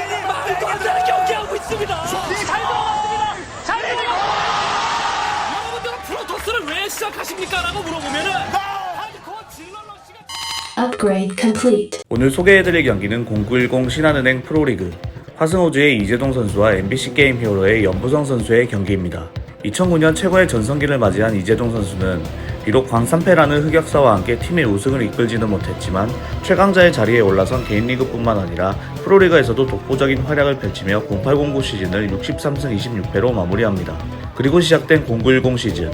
말도 안 되는 경기하고 있습니다. 잘 들어갔습니다. 잘 들어갔습니다. 여러분들은 프로토스를 왜 시작하십니까? 라고 물어보면은 Upgrade complete. 오늘 소개해드릴 경기는 0910 신한은행 프로리그 화승호주의 이재동 선수와 MBC 게임 히어로의 연부성 선수의 경기입니다. 2009년 최고의 전성기를 맞이한 이재동 선수는 비록 광산패라는 흑역사와 함께 팀의 우승을 이끌지는 못했지만 최강자의 자리에 올라선 개인 리그뿐만 아니라 프로리그에서도 독보적인 활약을 펼치며 0809 시즌을 63승 26패로 마무리합니다. 그리고 시작된 0910 시즌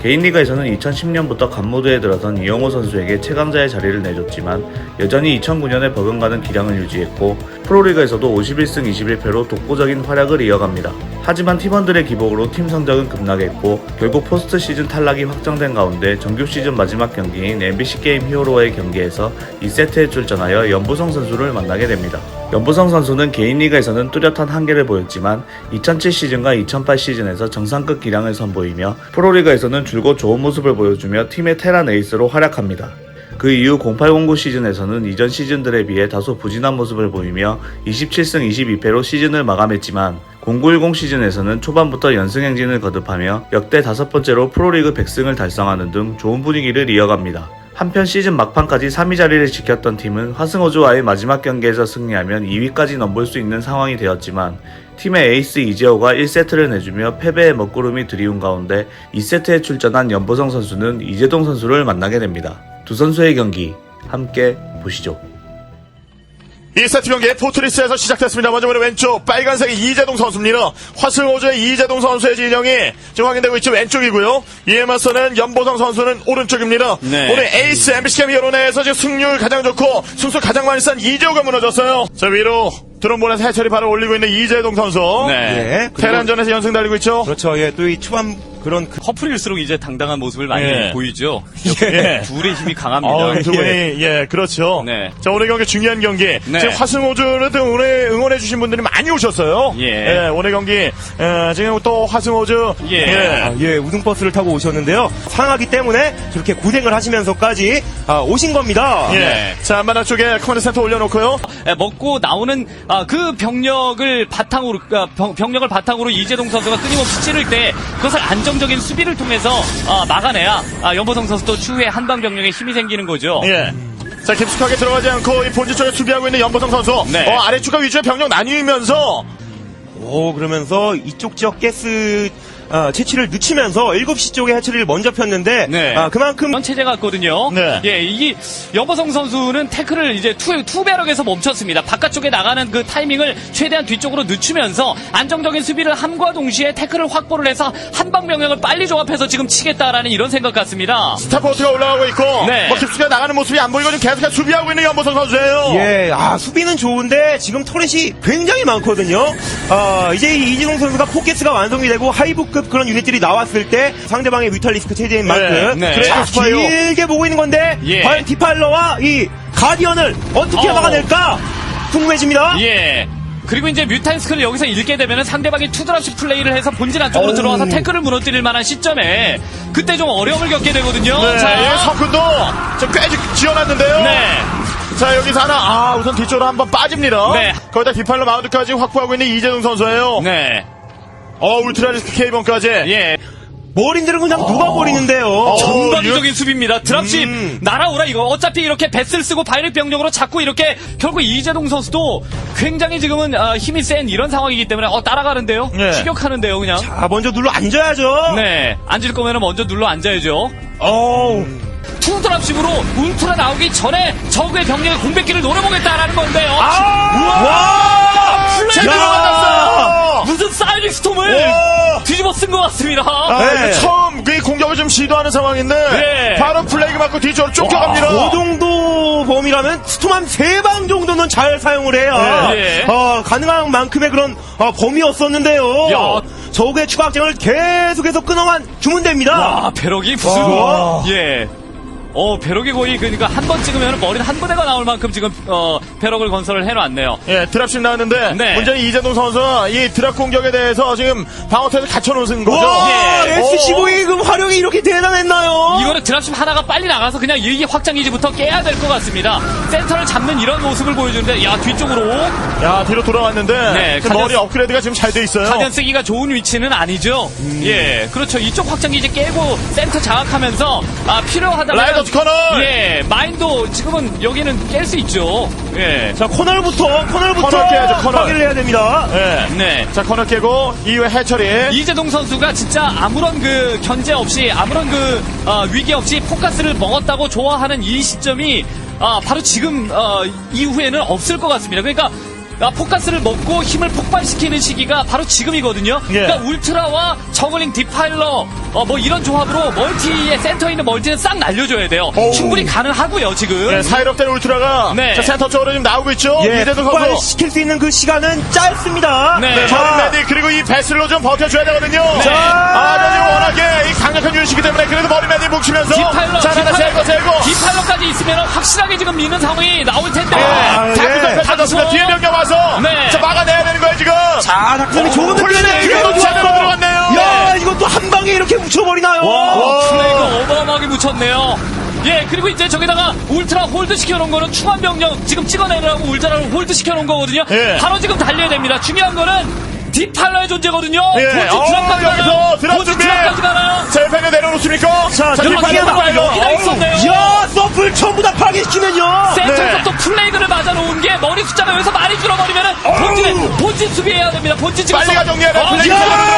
개인 리그에서는 2010년부터 간모드에 들어선 이영호 선수에게 최강자의 자리를 내줬지만 여전히 2009년에 버금가는 기량을 유지했고 프로리그에서도 51승 21패로 독보적인 활약을 이어갑니다. 하지만 팀원들의 기복으로 팀 성적은 급락했고 결국 포스트 시즌 탈락이 확정된 가운데 정규 시즌 마지막 경기인 MBC 게임 히어로와의 경기에서 2세트에 출전하여 연보성 선수를 만나게 됩니다. 연보성 선수는 개인 리그에서는 뚜렷한 한계를 보였지만 2007 시즌과 2008 시즌에서 정상급 기량을 선보이며 프로리그에서는 줄곧 좋은 모습을 보여주며 팀의 테란 에이스로 활약합니다. 그 이후 0809 시즌에서는 이전 시즌들에 비해 다소 부진한 모습을 보이며 27승 22패로 시즌을 마감했지만 0910 시즌에서는 초반부터 연승 행진을 거듭하며 역대 다섯 번째로 프로리그 100승을 달성하는 등 좋은 분위기를 이어갑니다. 한편 시즌 막판까지 3위 자리를 지켰던 팀은 화승호주와의 마지막 경기에서 승리하면 2위까지 넘볼 수 있는 상황이 되었지만 팀의 에이스 이재호가 1세트를 내주며 패배의 먹구름이 드리운 가운데 2세트에 출전한 연보성 선수는 이재동 선수를 만나게 됩니다. 두 선수의 경기 함께 보시죠. 2세트 경기 포트리스에서 시작됐습니다. 먼저 우리 왼쪽 빨간색이 이재동 선수입니다. 화승호주의 이재동 선수의 진영이 지금 확인되고 있죠. 왼쪽이고요. 이에 맞서는 연보성 선수는 오른쪽입니다. 네. 오늘 에이스 MBC 캠 내에서 지금 승률 가장 좋고 승수 가장 많이 싼 이재호가 무너졌어요. 자 위로 드론 보내서 해철이 바로 올리고 있는 이재동 선수. 네. 예. 테란전에서 연승 달리고 있죠. 그렇죠. 예, 또 이 초반 그런 그- 커플일수록 이제 당당한 모습을 많이 예. 보이죠. 예. 둘의 힘이 강합니다. 어, 두 분이 예 그렇죠. 네. 자 오늘 경기 중요한 경기. 네. 지금 화승호주를 또 응원해 응원해 주신 분들이 많이 오셨어요. 예. 오늘 경기 에, 지금 또 화승호주 예. 아, 예, 우등버스를 타고 오셨는데요. 상하기 때문에 저렇게 고생을 하시면서까지 아, 오신 겁니다. 예. 네. 자 안마당 쪽에 커맨드 센터 올려놓고요. 예, 먹고 나오는 아, 그 병력을 바탕으로 아, 병, 병력을 바탕으로 이재동 선수가 끊임없이 찌를 때 그것을 안정적인 수비를 통해서 아, 막아내야 아, 연보성 선수도 추후에 한방 병력에 힘이 생기는 거죠. 예. 자 깊숙하게 들어가지 않고 이 본질 쪽에 수비하고 있는 연보성 선수. 네. 어, 아래쪽과 위쪽에 병력 나뉘면서 오, 그러면서 이쪽 지역 가스 아, 채취를 늦추면서 7시 쪽에 해처리를 먼저 폈는데 네. 아, 그만큼 체제 같거든요. 네. 예, 이 여보성 선수는 태클을 이제 투, 투배럭에서 멈췄습니다. 바깥쪽에 나가는 그 타이밍을 최대한 뒤쪽으로 늦추면서 안정적인 수비를 함과 동시에 태클을 확보를 해서 한방 병력을 빨리 조합해서 지금 치겠다라는 이런 생각 같습니다. 스타포트가 올라가고 있고 네. 뭐 깊숙하게 나가는 모습이 안 보이고 지금 계속해서 수비하고 있는 연보성 선수예요. 예, 아, 수비는 좋은데 지금 터렛이 굉장히 많거든요. 아, 이제 이 이진홍 선수가 포켓스가 완성이 되고 하이브급 그런 유닛들이 나왔을 때 상대방의 뮤탈리스크 체제인 만큼 네. 자, 그래도 스파이어. 길게 보고 있는 건데 예. 과연 디팔러와 이 가디언을 어떻게 어. 막아낼까 궁금해집니다. 예. 그리고 이제 뮤탄스크를 여기서 잃게 되면 상대방이 투드랍식 플레이를 해서 본진 안쪽으로 어우. 들어와서 태클을 무너뜨릴 만한 시점에 그때 좀 어려움을 겪게 되거든요. 네, 자, 예, 석근도 좀꽤 지어놨는데요. 네. 자 여기서 하나 아 우선 뒤쪽으로 한번 빠집니다. 네. 거기다 디팔로 마운드까지 확보하고 있는 이재동 선수예요. 네. 어 울트라리스크 K번까지. 예. 머린들은 그냥 누가 버리는데요. 어. 전방위적인 수비입니다. 드랍십 음. 날아오라 이거. 어차피 이렇게 배스를 쓰고 바이럴 병력으로 자꾸 이렇게 결국 이재동 선수도 굉장히 지금은 아, 힘이 센 이런 상황이기 때문에 어 따라가는데요. 네. 추격하는데요, 그냥. 아, 먼저 눌러 앉아야죠. 네. 앉을 거면 먼저 눌러 앉아야죠. 어우. 투 드랍십으로 울트라 나오기 전에 적의 병력의 공백기를 노려보겠다라는 건데요. 아! 와! 플레이 들어갔어요. 무슨 사이닉 스톰을 오! 뒤집어 쓴 것 같습니다. 아, 네. 처음 그 공격을 좀 시도하는 상황인데 네. 바로 플레이그 맞고 뒤쪽으로 쫓겨갑니다. 그 정도 범위라면 스톰 한 세 방 정도는 잘 사용을 해야 네. 어, 가능한 만큼의 그런 어, 범위였었는데요. 야. 적의 추가 확장을 계속해서 끊어만 주면 됩니다. 아, 배럭이 무슨 와. 예. 어, 배럭이 거의 그러니까 한 번 찍으면 머리는 한 부대가 나올 만큼 지금 어, 배럭을 건설을 해놨네요. 예, 드랍십 나왔는데 네. 문제는 이재동 선수가 이 드랍 공격에 대해서 지금 방어태를 갖춰놓은 거죠. 와, 예. SC5의 그 활용이 이렇게 대단했나요? 이거는 드랍십 하나가 빨리 나가서 그냥 일기 확장 기지부터 깨야 될 것 같습니다. 센터를 잡는 이런 모습을 보여주는데 야 뒤쪽으로 야 뒤로 돌아왔는데 네, 그 가디언스- 머리 업그레이드가 지금 잘 돼 있어요. 가변 쓰기가 좋은 위치는 아니죠. 음. 예, 그렇죠. 이쪽 확장 기지 깨고 센터 장악하면서 아 필요하다면 라이더 스 커널! 예, 마인도 지금은 여기는 깰 수 있죠. 예. 자, 코널부터, 코널부터 코널 깨야죠, 코널. 파괴를 해야 됩니다. 예. 네. 자 커널 깨고 이후에 해처리. 이재동 선수가 진짜 아무런 그 견제 없이 아무런 그 어, 위기 없이 포커스를 먹었다고 좋아하는 이 시점이 아, 바로 지금 어, 이후에는 없을 것 같습니다. 그러니까 아, 포커스를 먹고 힘을 폭발시키는 시기가 바로 지금이거든요. 예. 그러니까 울트라와 저글링 디파일러 어, 뭐 이런 조합으로 멀티의 센터에 있는 멀티는 싹 날려줘야 돼요. 어우. 충분히 가능하고요 지금. 예, 사이럽된 울트라가 네. 자, 센터 쪽으로 지금 나오고 있죠. 예, 선수. 폭발시킬 수 있는 그 시간은 짧습니다. 네. 네, 자, 머리 메디 그리고 이 배슬로 좀 버텨줘야 되거든요. 자. 아, 저 지금 워낙에 이 강력한 유닛이기 때문에 그래도 머리 메디 뭉치면서 디파일러, 자, 디파일러까지 있으면 확실하게 지금 미는 상황이 나올 텐데. 예, 자꾸 예. 좀 펼쳐졌습니다. 다소. 뒤에 병력 와서 네. 자, 막아내야 되는 거예요 지금. 자, 작전이 좋은. 그래도 그래도 제대로. 들어갔네요. 야, 이것도 한 방에 이렇게 묻혀버리나요? 와. 플레이가 어마어마하게 묻혔네요. 예, 그리고 이제 저기다가 울트라 홀드 시켜놓은 거는 충원 병력 지금 찍어내느라고 울트라를 홀드 시켜놓은 거거든요. 예. 바로 지금 달려야 됩니다. 중요한 거는 디팔러의 존재거든요. 예. 본진 어, 드랍까지 가나요? 드랍 본진 준비. 드랍까지 가나요? 자, 옆에 내려놓습니까? 자, 자, 여기가 디파일러 나와요. 디파일러. 여기가 있었네요. 야, 서플 전부 다 파괴시키면요. 센터에서 네. 또 플레이그를 맞아놓은 게 머리 숫자가 여기서 많이 줄어버리면은 본진에 본진 수비해야 됩니다. 본진 지금 빨리 가 정리해야 돼. 어, 야,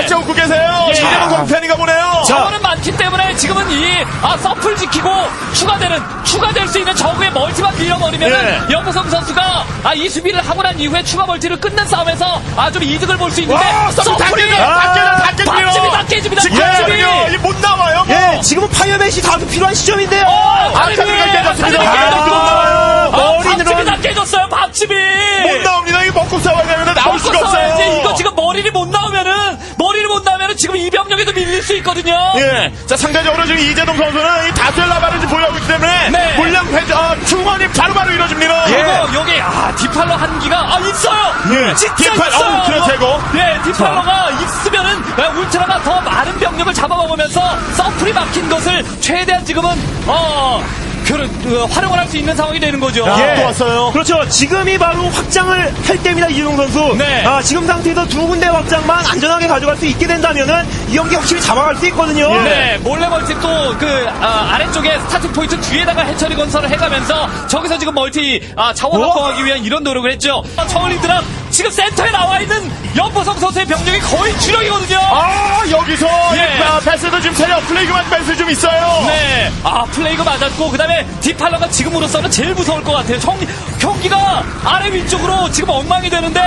알짜 웃고 계세요. 예. 이재동 팬인가 보네요. 자원은 많기 때문에 지금은 이 아, 서플 지키고 추가되는 추가될 수 있는 적의 멀티만 밀어버리면 예. 은 연보성 선수가 아, 이 수비를 하고 난 이후에 추가 멀티를 끊는 싸움에서 아, 좀 이득을 볼 수 있는데 와, 서플 다 서플이. 다 깨져요. 다 깨져요. 박집이 다 깨집니다. 지켜야거든요. 박집이 이못 나와요. 뭐. 예, 지금은 파이어맨이 다소 필요한 시점인데요. 어, 아카드가 깨졌습니다. 아, 아, 머리는 다 깨졌어요. 박집이 못 나옵니다. 이거 먹고 싸워야 되는데 나올 수가 없어요. 이거 지금 머리를 못 나오면은 머리를 못 나오면은 지금 이 병력에도 밀릴 수 있거든요. 예. 자, 상대적으로 지금 이재동 선수는 이 다수의 라바를 지금 보유하고 있기 때문에 네. 물량 배, 어, 충원이 바로바로 이루어집니다. 그리고 여기 아 디팔러 한기가 아 있어요. 예. 진짜 디팔, 있어요. 어우, 그래, 제거. 예, 디팔러가 있으면은 예, 울트라가 더 많은 병력을 잡아먹으면서 서플이 막힌 것을 최대한 지금은 어. 그, 어, 활용을 할 수 있는 상황이 되는 거죠. 야, 또 왔어요. 그렇죠. 지금이 바로 확장을 할 때입니다, 이재동 선수. 네. 아, 지금 상태에서 두 군데 확장만 안전하게 가져갈 수 있게 된다면은 이 경기 확실히 잡아갈 수 있거든요. 네, 몰래 멀티 또그 아 래쪽에 스타팅 포인트 뒤에다가 해처리 건설을 해가면서 저기서 지금 멀티 아, 자원 어? 확보하기 위한 이런 노력을 했죠. 저울리드랑 지금 센터에 나와 있는 연보성 선수의 병력이 거의 주력이거든요. 아, 여기서 예. 이, 아, 패스도 지금 세력 플레이그만 패스 좀 있어요. 네. 아, 플레이가 맞았고, 그 다음에 디팔러가 지금으로서는 제일 무서울 것 같아요. 경, 경기가 아래 위쪽으로 지금 엉망이 되는데,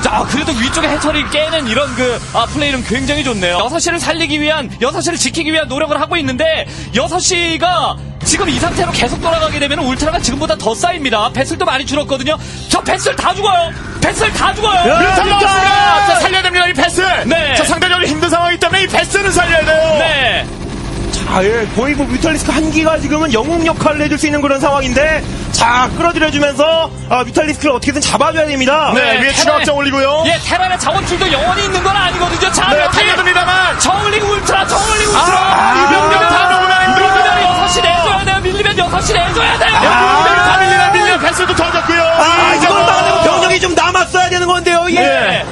자, 그래도 위쪽에 해처리 깨는 이런 그, 아, 플레이는 굉장히 좋네요. 6시를 살리기 위한, 6시를 지키기 위한 노력을 하고 있는데, 6시가 지금 이 상태로 계속 돌아가게 되면 울트라가 지금보다 더 쌓입니다. 배슬도 많이 줄었거든요. 저 배슬 다 죽어요! 배슬 다 죽어요! 야, 뮤탈 뮤탈! 나왔습니다. 자, 살려야 됩니다, 이 패스. 네. 자, 상대적으로 힘든 상황이기 때문에 이 패스는 살려야 돼요. 네. 자, 예, 거의 뭐 뮤탈리스크 한기가 지금은 영웅 역할을 해줄 수 있는 그런 상황인데, 자, 끌어들여주면서, 아, 뮤탈리스크를 어떻게든 잡아줘야 됩니다. 네, 위에 추가 확장 올리고요. 예, 테란의 자원줄도 영원히 있는 건 아니거든요. 자, 네, 여기 달려듭니다만. 저울링 울트라, 저울링 울트라. 아, 이 병력 다 녹으면 안 밀리면 들어가요. 6시 내 줘야 돼요. 밀리면 6시 내줘야 돼요. 아, 다 밀리나 밀리나 패스도 터졌고요. 아, 이재동. 이걸 막으려면 병력이 좀 남았어야 되는 건데요, 예. 네.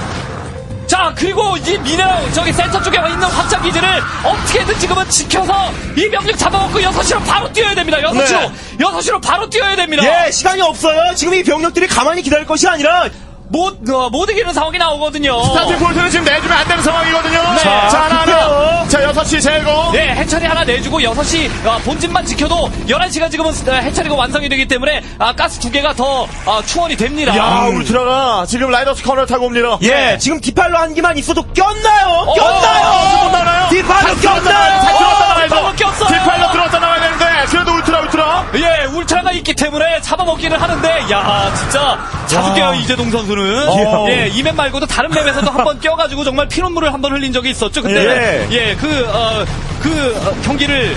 자, 그리고 이 미네랄, 저기 센터 쪽에 있는 확장 기지를 어떻게든 지금은 지켜서 이 병력 잡아먹고 6시로 바로 뛰어야 됩니다. 6시로. 네. 6시로 바로 뛰어야 됩니다. 예, 시간이 없어요. 지금 이 병력들이 가만히 기다릴 것이 아니라, 못, 어, 못 이기는 상황이 나오거든요. 스타팅 볼트는 지금 내주면 안 되는 상황이거든요. 네. 자, 하나, 하나. 급해요. 자, 6시 제거. 예, 해처리 하나 내주고 6시 아, 본진만 지켜도 11시가 지금은 어, 해처리가 완성이 되기 때문에 아, 가스 두 개가 더 아, 충원이 됩니다. 야, 울트라가 지금 라이더스 커널 타고 옵니다. 예, 지금 디팔로 한 기만 있어도 꼈나요? 어, 꼈나요? 어, 못 나와요? 디팔로 다 들어왔다 꼈나요? 나와요. 다 들어왔다 어, 나와요. 디팔로 꼈어요. 디팔로 들어왔다 나와야 되는 데, 그래도 울트라, 울트라. 예, 울트라가 있기 때문에 잡아먹기를 하는데 야 진짜 자숙해요 이재동 선수는 어. 예 이맵 말고도 다른 맵에서도 한 번 껴가지고 정말 피눈물을 한 번 흘린 적이 있었죠 그때 예. 예그 어, 그 어, 경기를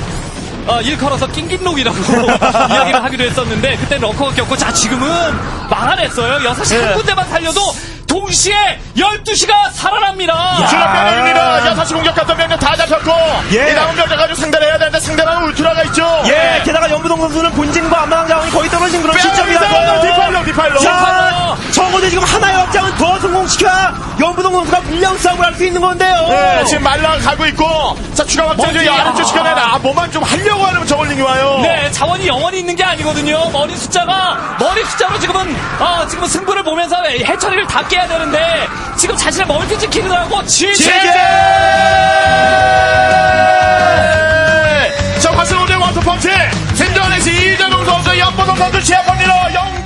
어, 일컬어서 낑낑록이라고 이야기를 하기도 했었는데 그때 러커가 꼈고 자 지금은 막아냈어요 6시 예. 한 군데만 살려도 동시에 12시가 살아납니다 주력 병력입니다. 여사시 공격 같은 병력 다 잡혔고 예. 이 남은 병력 가지고 상대를 해야 상대방은 울트라가 있죠. 예, 게다가 연부동 선수는 본진과 앞마당 자원이 거의 떨어진 그런. 시점이라서 디파일러 디파일러. 자, 적어도 지금 하나의 확장은 더 성공시켜야 연부동 선수가 물량 싸움을 할 수 있는 건데요. 네, 지금 말라가고 있고 자 추가 확장 중에 멀티. 아래쪽 시간에는 아, 뭐만 좀 하려고 하는 저걸링이 와요. 네, 자원이 영원히 있는 게 아니거든요. 머리 숫자가 머리 숫자로 지금은 아 지금은 승부를 보면서 해처리를 다 깨야 되는데 지금 자신의 멀티 지키는 하고 지지. 제재! 펀치! 신전에서 이재동 선수, 연보동 선수 제압합니다. 영...